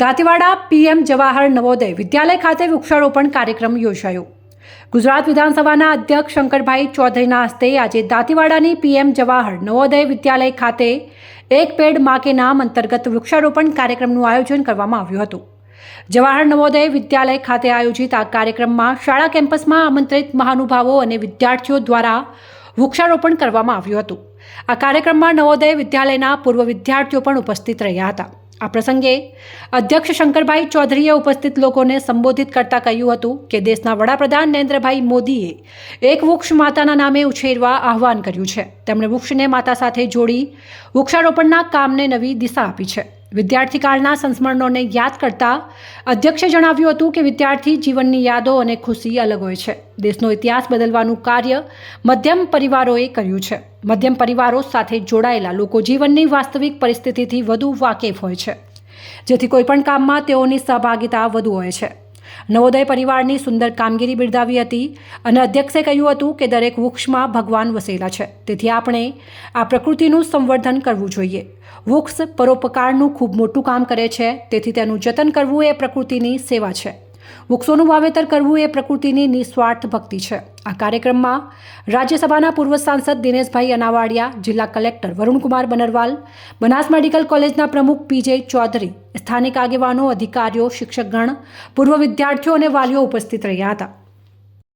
Dantiwada PM Jawahar Navodaya Vidyalaya ખાતે વૃક્ષારોપણ કાર્યક્રમ યોજાયો. ગુજરાત વિધાનસભાના અધ્યક્ષ શંકરભાઈ ચૌધરીના હસ્તે આજે દાંતીવાડાની પીએમ જવાહર નવોદય વિદ્યાલય ખાતે એક પેડ મા કે નામ અંતર્ગત વૃક્ષારોપણ કાર્યક્રમનું આયોજન કરવામાં આવ્યું હતું. જવાહર નવોદય વિદ્યાલય ખાતે આયોજિત આ કાર્યક્રમમાં શાળા કેમ્પસમાં આમંત્રિત મહાનુભાવો અને વિદ્યાર્થીઓ દ્વારા વૃક્ષારોપણ કરવામાં આવ્યું હતું. આ કાર્યક્રમમાં નવોદય વિદ્યાલયના પૂર્વ વિદ્યાર્થીઓ પણ ઉપસ્થિત રહ્યા હતા. આ પ્રસંગે અધ્યક્ષ શંકરભાઈ ચૌધરીએ ઉપસ્થિત લોકોને સંબોધિત કરતા કહ્યું હતું કે દેશના વડાપ્રધાન નરેન્દ્રભાઈ મોદીએ એક વૃક્ષ માતાના નામે ઉછેરવા આહવાન કર્યું છે. તેમણે વૃક્ષને માતા સાથે જોડી વૃક્ષારોપણના કામને નવી દિશા આપી છે. વિદ્યાર્થી કાળના સંસ્મરણોને યાદ કરતા અધ્યક્ષે જણાવ્યું હતું કે વિદ્યાર્થી જીવનની યાદો અને ખુશી અલગ હોય છે. દેશનો ઇતિહાસ બદલવાનું કાર્ય મધ્યમ પરિવારોએ કર્યું છે. મધ્યમ પરિવારો સાથે જોડાયેલા લોકો જીવનની વાસ્તવિક પરિસ્થિતિથી વધુ વાકેફ હોય છે. જેથી કોઈપણ કામમાં તેઓની સહભાગિતા વધુ હોય છે. નવોદય પરિવારની સુંદર કામગીરી બિરદાવી હતી અને અધ્યક્ષે કહ્યું હતું કે દરેક વૃક્ષમાં ભગવાન વસેલા છે. તેથી આપણે આ પ્રકૃતિનું સંવર્ધન કરવું જોઈએ. વૃક્ષ પરોપકારનું ખૂબ મોટું કામ કરે છે. તેથી તેનું જતન કરવું એ પ્રકૃતિની સેવા છે. વૃક્ષોનું વાવેતર કરવું એ પ્રકૃતિની નિસ્વાર્થ ભક્તિ છે. આ કાર્યક્રમમાં રાજ્યસભાના પૂર્વ સાંસદ દિનેશભાઈ અનાવાડિયા, જિલ્લા કલેક્ટર વરુણકુમાર બનરવાલ, બનાસ મેડિકલ કોલેજના પ્રમુખ પીજે ચૌધરી, સ્થાનિક આગેવાનો, અધિકારીઓ, શિક્ષકગણ, પૂર્વ વિદ્યાર્થીઓ અને વાલીઓ ઉપસ્થિત રહ્યા હતા.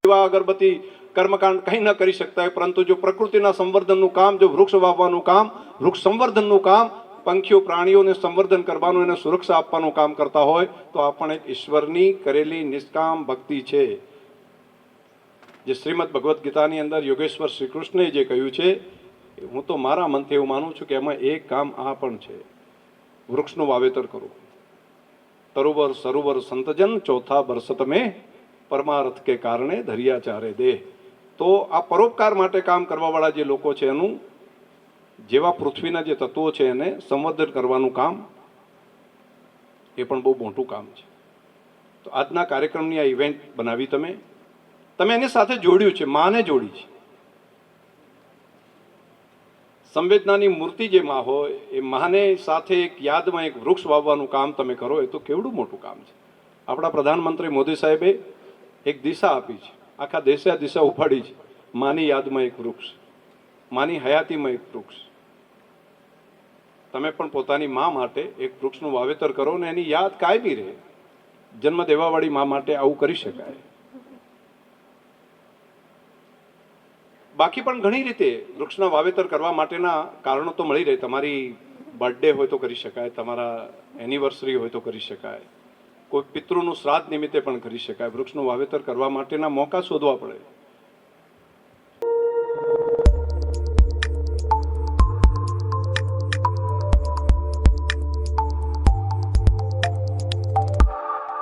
અગરબત્તી કર્મકાંડ કંઈ ન કરી શકતા હોય, પરંતુ જો પ્રકૃતિના સંવર્ધનનું કામ, જો વૃક્ષ વાવવાનું કામ, વૃક્ષ સંવર્ધનનું કામ પંખીઓ, પ્રાણીઓને સંવર્ધન કરવાનું, એને સુરક્ષા આપવાનું કામ કરતા હોય, તો આ પણ એક ઈશ્વરની કરેલી નિષ્કામ ભક્તિ છે. જે શ્રીમદ ભગવદ્ ગીતાની અંદર યોગેશ્વર શ્રી કૃષ્ણે જે કહ્યું છે, હું તો મારા મનથી એવું માનું છું કે એમાં એક કામ આ પણ છે. વૃક્ષનું વાવેતર કરવું તરુવર, સરોવર, સંતજન, ચોથા વર્ષ તમે પરમાર્થ કે કારણે ધરિયા ચારે દેહ. તો આ પરોપકાર માટે કામ કરવાવાળા જે લોકો છે એનું જેવા પૃથ્વીના જે તત્વો છે એને સંવર્ધન કરવાનું કામ એ પણ બહુ મોટું કામ છે. તો આજના કાર્યક્રમની આ ઇવેન્ટ બનાવી તમે. તમે એની સાથે જોડ્યું છે, માને જોડી છે. સંવેદનાની મૂર્તિ જે માં હોય, એ માને સાથે એક યાદમાં એક વૃક્ષ વાવવાનું કામ તમે કરો, એ તો કેવડું મોટું કામ છે. આપણા પ્રધાનમંત્રી મોદી સાહેબે એક દિશા આપી છે. આખા દેશે આ દિશા ઉપાડી છે, માની યાદમાં એક વૃક્ષ. માની હયાતીમાં વૃક્ષ. તમે પણ પોતાની મા માટે એક વૃક્ષનું વાવેતર કરો ને એની યાદ કાયમી રહે. જન્મ દેવાવાળી મા માટે આવું કરી શકાય. બાકી પણ ઘણી રીતે વૃક્ષના વાવેતર કરવા માટેના કારણો તો મળી રહે. તમારી બર્થડે હોય તો કરી શકાય, તમારા એનિવર્સરી હોય તો કરી શકાય. કોઈ પિતૃનું શ્રાદ્ધ નિમિત્તે પણ કરી શકાય. વૃક્ષનું વાવેતર કરવા માટેના મોકા શોધવા પડે.